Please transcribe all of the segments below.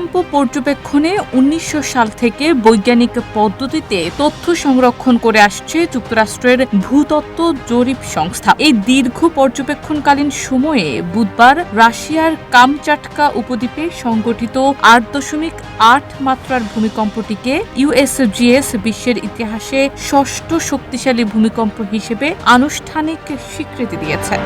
ভূমিকম্প পর্যবেক্ষণে উনিশশো সাল থেকে বৈজ্ঞানিক পদ্ধতিতে তথ্য সংরক্ষণ করে আসছে যুক্তরাষ্ট্রের ভূতত্ত্ব জরিপ সংস্থা। এই দীর্ঘ পর্যবেক্ষণকালীন সময়ে বুধবার রাশিয়ার কামচাটকা উপদ্বীপে সংগঠিত আট দশমিক আট মাত্রার ভূমিকম্পটিকে ইউএসজিএস বিশ্বের ইতিহাসে ষষ্ঠ শক্তিশালী ভূমিকম্প হিসেবে আনুষ্ঠানিক স্বীকৃতি দিয়েছে।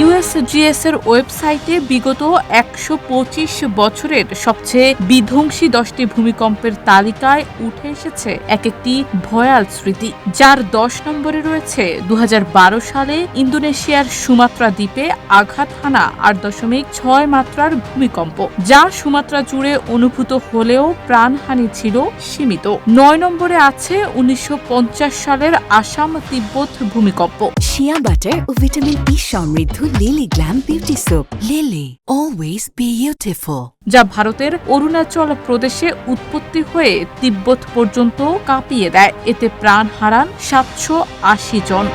ইউএসজিএস এর ওয়েবসাইটে বিগত একশো পঁচিশ বছরের সবচেয়ে বিধ্বংসী দশটি ভূমিকম্পের তালিকায় উঠে এসেছে এক একটি ভয়াল স্মৃতি, যার দশ নম্বরে রয়েছে দু হাজার বারো সালে ইন্দোনেশিয়ার সুমাত্রা দ্বীপে আঘাত হানা আট দশমিক ছয় মাত্রার ভূমিকম্প, যা সুমাত্রা জুড়ে অনুভূত হলেও প্রাণহানি ছিল সীমিত। নয় নম্বরে আছে উনিশশো পঞ্চাশ সালের আসাম তিব্বত ভূমিকম্প। শিয়া বাটার ও ভিটামিন ই সমৃদ্ধ Lily glam beauty soap Lily always beautiful যা ভারতের অরুণাচল প্রদেশে উৎপত্তি হয়ে তিব্বত পর্যন্ত কাঁপিয়ে দেয়। এতে প্রাণ হারান সাতশো আশি জন।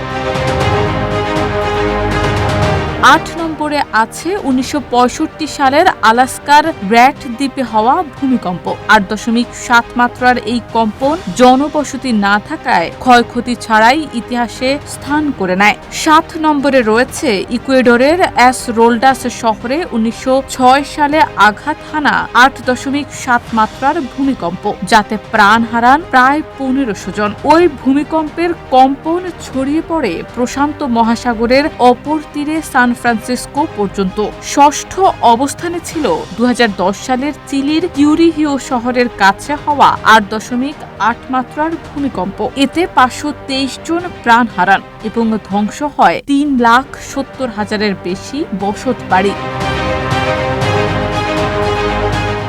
আট নম্বরে আছে উনিশশো পঁয়ষট্টি সালের আলাস্কার র্যাট দ্বীপে হওয়া ভূমিকম্প। আট দশমিক সাত মাত্রার এই কম্পন জনবসতি না থাকায় ক্ষয়ক্ষতি ছাড়াই ইতিহাসে স্থান করে নেয়। সাত নম্বরে রয়েছে ইকুয়েডরের অ্যাস রোল্ডাস শহরে উনিশশো ছয় সালে আঘাত হানা আট দশমিক সাত মাত্রার ভূমিকম্প, যাতে প্রাণ হারান প্রায় পনেরোশো জন। ওই ভূমিকম্পের কম্পন ছড়িয়ে পড়ে প্রশান্ত মহাসাগরের অপর তীরে সান ফ্রান্সিসকো পর্যন্ত ষষ্ঠ অবস্থানে ছিল। দু হাজার দশ সালের চিলির কিউরিহিও শহরের কাছে হওয়া আট দশমিক আট মাত্রার ভূমিকম্প। এতে পাঁচশো তেইশ জন প্রাণ হারান এবং ধ্বংস হয় তিন লাখ সত্তর হাজারের বেশি বসত বাড়ি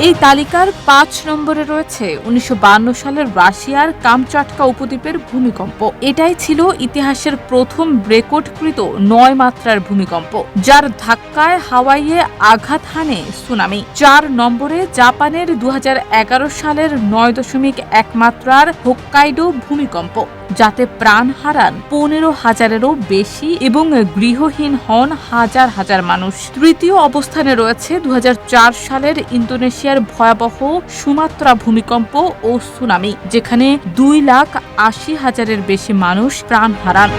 এই তালিকার পাঁচ নম্বরে রয়েছে উনিশশো সালের রাশিয়ার কামচাটকা উপদ্বীপের ভূমিকম্প। এটাই ছিল ইতিহাসের প্রথম রেকর্ডকৃত নয় মাত্রার ভূমিকম্প, যার ধাক্কায় হাওয়াইয়ে আঘাত হানে সুনামি। চার নম্বরে জাপানের দু হাজার এগারো সালের নয় দশমিক এক মাত্রার হোক্কাইডো ভূমিকম্প। যাতে প্রাণ হারান পনেরো হাজারেরও বেশি এবং গৃহহীন হন হাজার হাজার মানুষ। তৃতীয় অবস্থানে রয়েছে দু হাজার চার সালের ইন্দোনেশিয়ার ভয়াবহ সুমাত্রা ভূমিকম্প ও সুনামি, যেখানে দুই লাখ আশি হাজারের বেশি মানুষ প্রাণ হারান।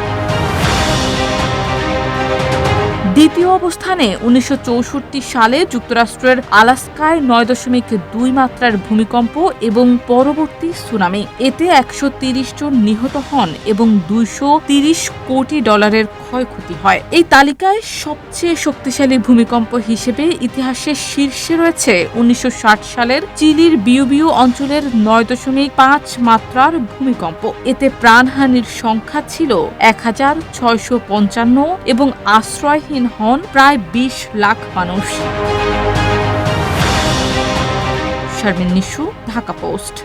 দ্বিতীয় অবস্থানে উনিশশো চৌষট্টি সালে যুক্তরাষ্ট্রের আলাস্কায় নয় দশমিক দুই মাত্রার ভূমিকম্প এবং পরবর্তী সুনামি। এতে একশো তিরিশ জন নিহত হন এবং দুইশো কোটি ডলারের ক্ষয়ক্ষতি হয়। এই তালিকায় সবচেয়ে শক্তিশালী ভূমিকম্প হিসেবে ইতিহাসের শীর্ষে রয়েছে উনিশশো ষাট সালের চিলির বিউবিউ অঞ্চলের নয় দশমিক পাঁচ মাত্রার ভূমিকম্প। এতে প্রাণহানির সংখ্যা ছিল এক হাজার ছয়শো পঞ্চান্ন এবং আশ্রয়হীন হন প্রায় বিশ লাখ মানুষ। শারমিন নিশু ঢাকা পোস্ট।